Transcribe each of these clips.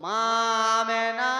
মামেনা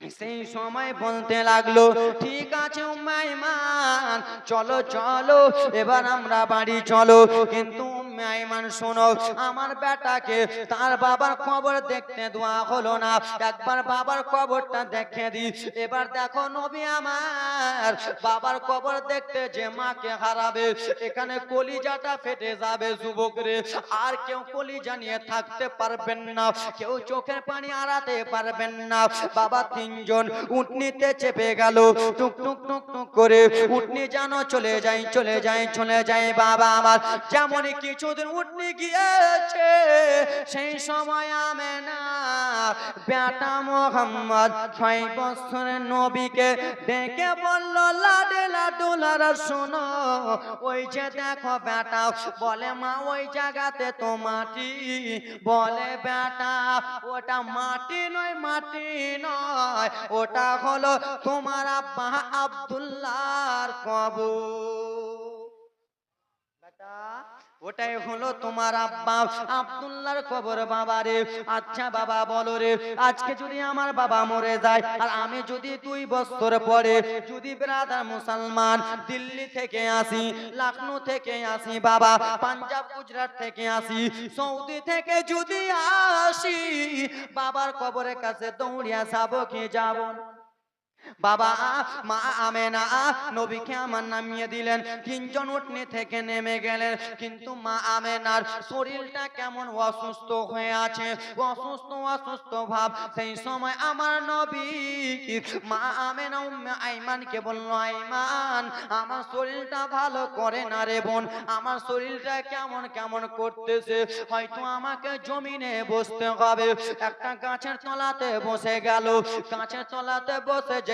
সেই সময় বলতে লাগল, ঠিক আছে উম্মাইমান চলো চলো, এবার আমরা বাড়ি চলো। কিন্তু উম্মাইমান শোনো, আমার বেটাকে তার বাবার খবর দেখতে দেওয়া হলো না। একবার বাবার খবরটা দেখে দি। এবার দেখো নবী আমার বাবার খবর দেখতে যে মাকে হারাবে, এখানে কলিজাটা ফেটে যাবে আর কেউ কলিজা নিয়ে থাকতে পারবেন না, কেউ চোখের পানি আড়াতে পারবেন না। বাবা তিনজন উঠনিতে চেপে গেল, টুক টুক টুক টুক করে উঠনি যেন চলে যাই চলে যাই চলে যাই। বাবা আমার যেমন কিছুদিন উঠনি গিয়েছে, সেই সময় আমে না বেটা মোহাম্মদ ছয় বছরের নবীকে ডেকে বলল, লাডে লাডুলারা শোনো, ওই যে দেখো বেটা, বলে, মা, ওই জায়গাতে তো মাটি। বলে, বেটা, ওটা মাটি নয় মাটি নয়, ওটা হলো তোমার আব্বা আব্দুল্লাহর কবর। বেটা ওটাই হলো তোমার আব্বা আব্দুল্লাহর কবর বাবা রে আচ্ছা বাবা, বলো রে, আজকে যদি আমার বাবা মরে যায়, আর আমি যদি দুই বছর পরে যদি ব্রাদার মুসলমান দিল্লি থেকে আসি, লখনৌ থেকে আসি বাবা, পাঞ্জাব, গুজরাট থেকে আসি, সৌদি থেকে যদি আসি, বাবার কবরের কাছে দৌড়িয়া যাব কি যাব না? বাবা, মা আমেনা, নবীকে আমার নামিয়ে দিলেন। তিনজন উঠনি থেকে নেমে গেলেন। কিন্তু মা আমেনার শরীরটা কেমন অসুস্থ হয়ে আছে। অসুস্থ অসুস্থ ভাব। সেই সময় আমার নবী মা আমেনা উম্মে আইমানকে বলল, আইমান, আমার শরীরটা ভালো করে না রে বোন। আমার শরীরটা কেমন কেমন করতেছে? হয়তো আমাকে জমিনে বসতে হবে। একটা গাছের তলাতে বসে গেল। গাছের তলাতে বসে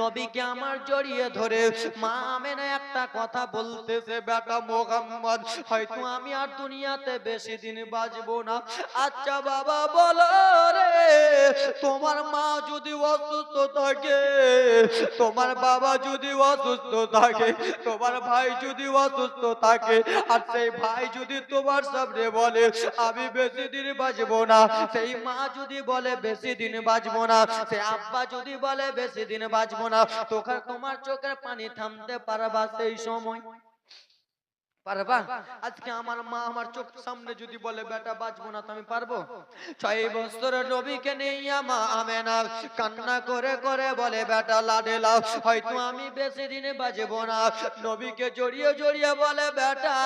নবীকে আমার জড়িয়ে ধরে মা আমেনা একটা কথা বলতেছে, বেটা মোহাম্মদ, হয়তো আমি আর দুনিয়াতে বেশি দিন বাঁচবো না। আচ্ছা বাবা, বলো রে, তোমার মা যদি অসুস্থ থাকে, তোমার বাবা যদি অসুস্থ থাকে, তোমার ভাই যদি অসুস্থ থাকে, আর সেই ভাই যদি তোমার সামনে বলে, আমি বেশি দিন বাঁচবো না, সেই মা যদি বলে, বেশি দিন বাঁচবো না সে আব্বা যদি বলে, বেশি দিন বাঁচবো না। তোকে তোমার চোখের পানি থামতে পারবা সেই সময়। পারবা? আজকে আমার মা আমার চোখ সামনে যদি বলে, বেটা, বাঁচবো না তো আমি পারব? ছয় নবীকে নিয়ে মা আমেনা কান্না করে করে বলে, বেটা, লাডে লাও, হয়তো আমি বেশি দিনে না। নবীকে জড়িয়ে জড়িয়ে বলে, বেটা,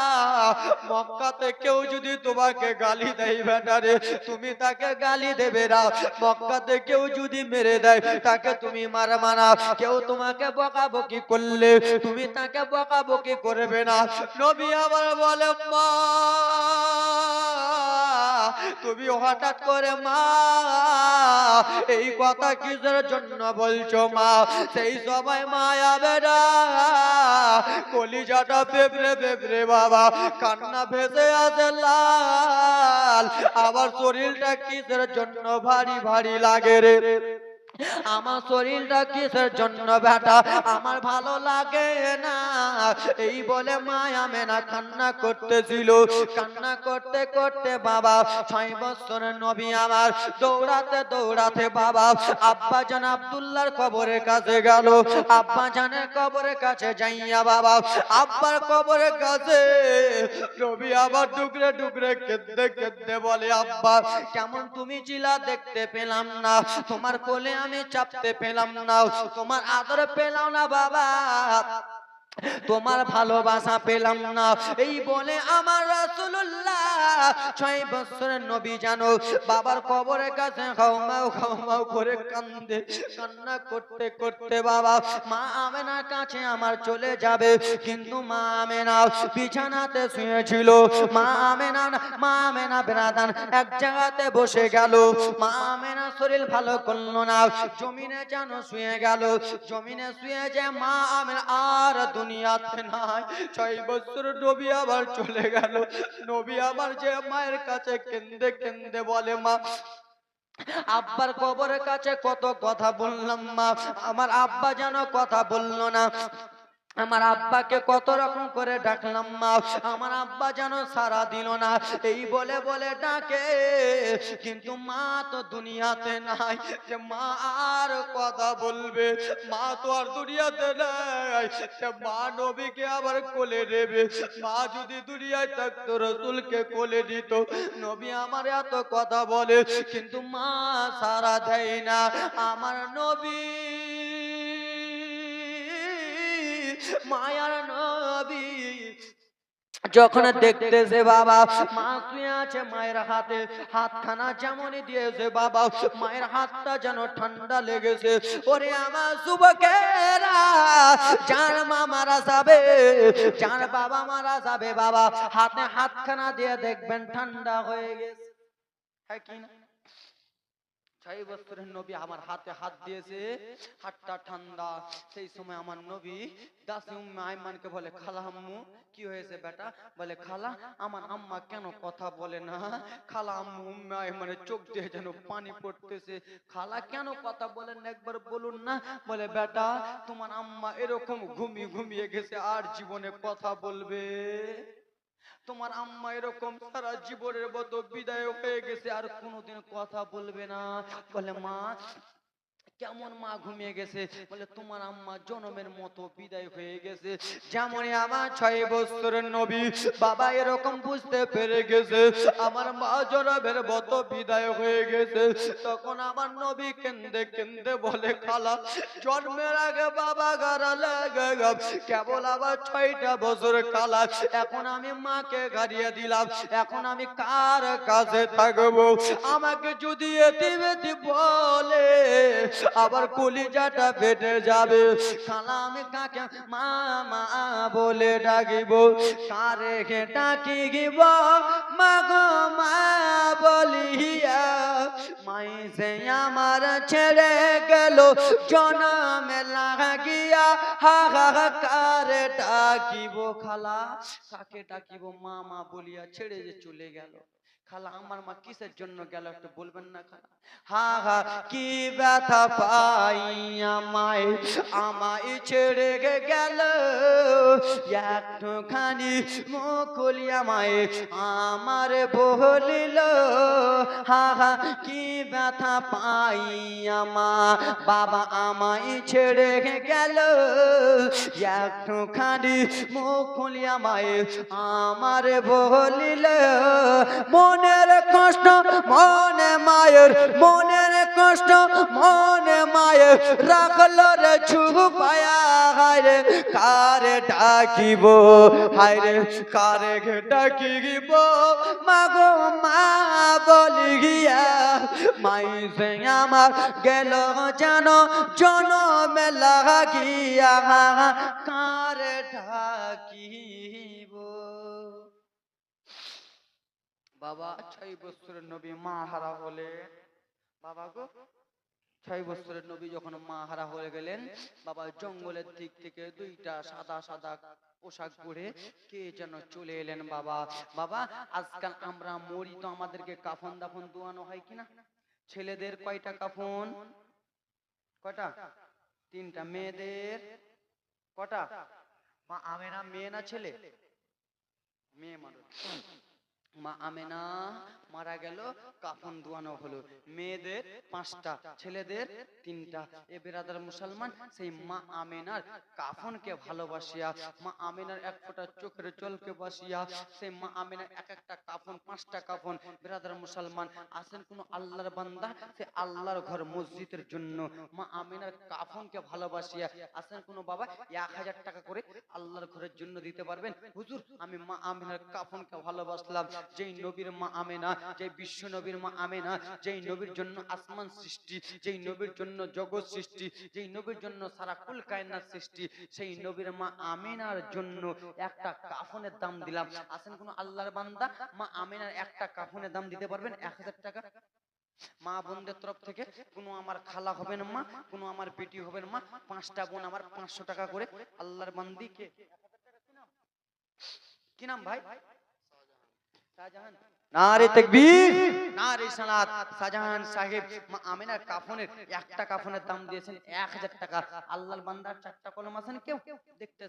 মক্কাতে কেউ যদি তোমাকে গালি দেয়, বেটা রে, তুমি তাকে গালি দেবে না। মক্কাতে কেউ যদি মেরে দেয়, তাকে তুমি মার মানা কেউ তোমাকে বকাবকি করলে তুমি তাকে বকাবকি করবে না। নবী আবার বলে, মা, তুমি হঠাৎ করে মা, এই কথা কিসের জন্য বলছো মা? সেই সময় মায়া বেড়া, কলিজাটা পেপড়ে পেপড়ে বাবা, কান্না ভেসে আছে লাল। আবার শরীরটা কিসের জন্য ভারী ভারী লাগে রে? আমার শরীরটা কিসের জন্য বেটা আমার ভালো লাগে না। এই বলে মায়া মেনা কান্না করতেছিল। কান্না করতে করতে বাবা, ছয় বছরের নবী আমার দৌড়াতে দৌড়াতে বাবা আব্বা জান আব্দুল্লাহর কবরের কাছে গেল। আব্বা জানের কবরের কাছে যাইয়া বাবা, আব্বার কবরের কাছে নবী আবার টুকরে টুকরে কেঁদতে কেঁদতে বলে, আব্বা, কেমন তুমি চিলা দেখতে পেলাম না। তোমার কোলে আমি চাপতে পেলাম না তোমার আদর পেলাম না বাবা। তোমার ভালোবাসা পেলাম না। এই বলে আমার রাসূলুল্লাহ ছয় বছরের নবী জানো বাবার কবরের কাছে খাওমাও খাওমাও করে কান্দে কান্না করতে করতে বাবা মা আমেনার কাছে আমার চলে যাবে কিন্তু মা আমেনা বিছানাতে শুয়েছিল। মা আমেনা মা আমেনা বেরাদান এক জায়গাতে বসে গেল। মা আমেনা শরীর ভালো করল না। জমিনে যেন শুয়ে গেল। জমিনে শুয়ে যে মা আমেনা আর দুনিয়াতে নাই। ছয় বছর নবী আবার চলে গেল। নবী আবার যে মায়ের কাছে কেন্দে কেন্দে বলে, মা, আব্বার কবরের কাছে কত কথা বললাম, মা। আমার আব্বা যেন কথা বলল না। আমার আব্বাকে কত রকম করে ডাকলাম, মা, আমার আব্বা যেন সারা দিল না। এই বলে বলে ডাকে, কিন্তু মা তো দুনিয়াতে নাই যে মা আর কথা বলবে। মা তো আর দুনিয়াতে নাই সে মা নবীকে আবার কোলে নেবে। মা যদি দুনিয়ায় থাকতো, রসুলকে কোলে নিত। নবী আমার এত কথা বলে, কিন্তু মা সারা দেয় না। আমার নবী মায়ার নবী। যখন দেখতেছে বাবা মা শুয়ে আছে মায়ের হাতে হাতখানা যেমনই দিয়েছে বাবা মায়ের হাতটা যেন ঠান্ডা লেগেছে। ওরে আমার যুবকেরা যার মা মারা যাবে যার বাবা মারা যাবে বাবা হাতে হাতখানা দিয়ে দেখবেন ঠান্ডা হয়ে গেছে। হ্যাঁ কি না? ছয় বছরের নবী আমার হাতে হাত দিয়েছে। হাতটা ঠান্ডা। সেই সময় আমার নবী দাসি উম্মে আইমানকে বলে, খালা আম্মু, কি হয়েছে বেটা? বলে, খালা, আমার আম্মা কেন কথা বলে না? খালা আম্মু উম্মে আইমানের চোখ দিয়ে যেন পানি পড়তেছে। খালা কেন কথা বলেন না? একবার বলুন না। বলে, বেটা, তোমার আম্মা এরকম ঘুমিয়ে ঘুমিয়ে গেছে, আর জীবনে কথা বলবে? তোমার আম্মা এরকম সারা জীবনের মতো বিদায় হয়ে গেছে আর কোনোদিন কথা বলবে না। বলে, মা কেমন মা ঘুমিয়ে গেছে? বলে তোমার আম্মা জনমের মতো বিদায় হয়ে গেছে। যেমনই আমার ছয় বছরের নবী বাবা এরকম বুঝতে পেরে গেছে। আমার মা জনমের মতো বিদায় হয়ে গেছে। তখন আমার নবী কেন্দে কেন্দে বলে খালা জন্মের আগে বাবা গারা লাগে কেবল আবার ছয়টা বছর কালা এখন আমি মাকে গাড়িয়ে দিলাম। এখন আমি কার কাছে থাকব? আমাকে যদি এতিম এতি বলে আবার কলিজাটা ফেটে যাবে। খালা কাকে মা মা বলে ডাকিব? কারে কে ডাকিব? মা গো মা বলিয়া, মাই সে আমার ছেড়ে গেল, জনমে লাগিয়া, হা হা হা, কারে ডাকিব খালা? কাকে ডাকিব? মা মা বলিয়া ছেড়ে যে চলে গেল। খালা আমার মা কিসের জন্য গেল একটু বলবেন না খালা? হা হা কি ব্যথা পাই আমায় আমায় ছেড়ে গে গেল। একটুখানি মুকুলি আমায় আমার বলিল হা হা কি ব্যথা পাই আমা বাবা আমায় ছেড়ে গে গেল। একটুখানি মুকুলি আমায় আমার বলিল মনের কষ্ট, মনে মায়ের, মনের কষ্ট, মনে মায়ের। রাখল রে ছুপায়া হায়রে কারে ডাকিব হায়রে কারে ডাকিব? মাগো মা বলি গিয়া, মাই সে আমার গেল জানো জনমে লাগিয়া কারে বাবা ছয় বছরের নবী মা হারা হলে। বাবা গো, ছয় বছরের নবী যখন মা হারা হয়ে গেলেন, বাবা জঙ্গলের দিক থেকে দুইটা সাদা সাদা পোশাক পরে কে যেন চলে এলেন বাবা। বাবা, আজকাল আমরা মরি তো আমাদেরকে কাফন দাফন দোয়ানো হয় কিনা? ছেলেদের কয়টা কাফন? কয়টা? তিনটা। মেয়েদের? কটা? মা মেয়ে না ছেলে? মেয়ে মানুষ। মা আমেনা মারা গেল, কাফন দোয়ানো হলো। মেয়েদের পাঁচটা, ছেলেদের তিনটা। এ বেরাদার মুসলমান, সেই মা আমেনার কাফনকে ভালোবাসিয়া, মা আমেনার এক ফোঁটা চোখের জলকে বাসিয়া, সেই মা আমেনার এক একটা কাফন, পাঁচটা কাফন। বেরাদার মুসলমান, আসেন কোন আল্লাহর বান্দা? সে আল্লাহর ঘর মসজিদের জন্য। মা আমেনার কাফনকে ভালোবাসিয়া, আসেন কোন বাবা, এক হাজার টাকা করে আল্লাহর ঘরের জন্য দিতে পারবেন? হুজুর, আমি মা আমেনার কাফনকে ভালোবাসলাম। যেই নবীর মা আমেনা, যেই বিশ্ব নবীর মা আমেনা, যেই নবীর জন্য আসমান সৃষ্টি, যেই নবীর জন্য জগৎ সৃষ্টি, যেই নবীর জন্য সারা কুল কায়নাত সৃষ্টি, সেই নবীর মা আমেনার জন্য একটা কাফনের দাম দিলাম। আসেন কোন আল্লাহর বান্দা? মা আমেনার একটা কাফনের দাম দিতে পারবেন এক হাজার টাকা? মা বোনদের তরফ থেকে কোনো আমার খালা হবেন মা, কোনো আমার বেটি হবেন মা, পাঁচটা বোন আমার পাঁচশো টাকা করে আল্লাহর বান্দি কে নাম ভাই? নারে তাকবীর। নারে সালাত। শাহজাহান সাহেব মা আমিনার কাফনের একটা কাফনের দাম দিয়েছেন এক হাজার টাকা। আল্লাহর বান্দার চারটা কলম আছেন কেউ? দেখতে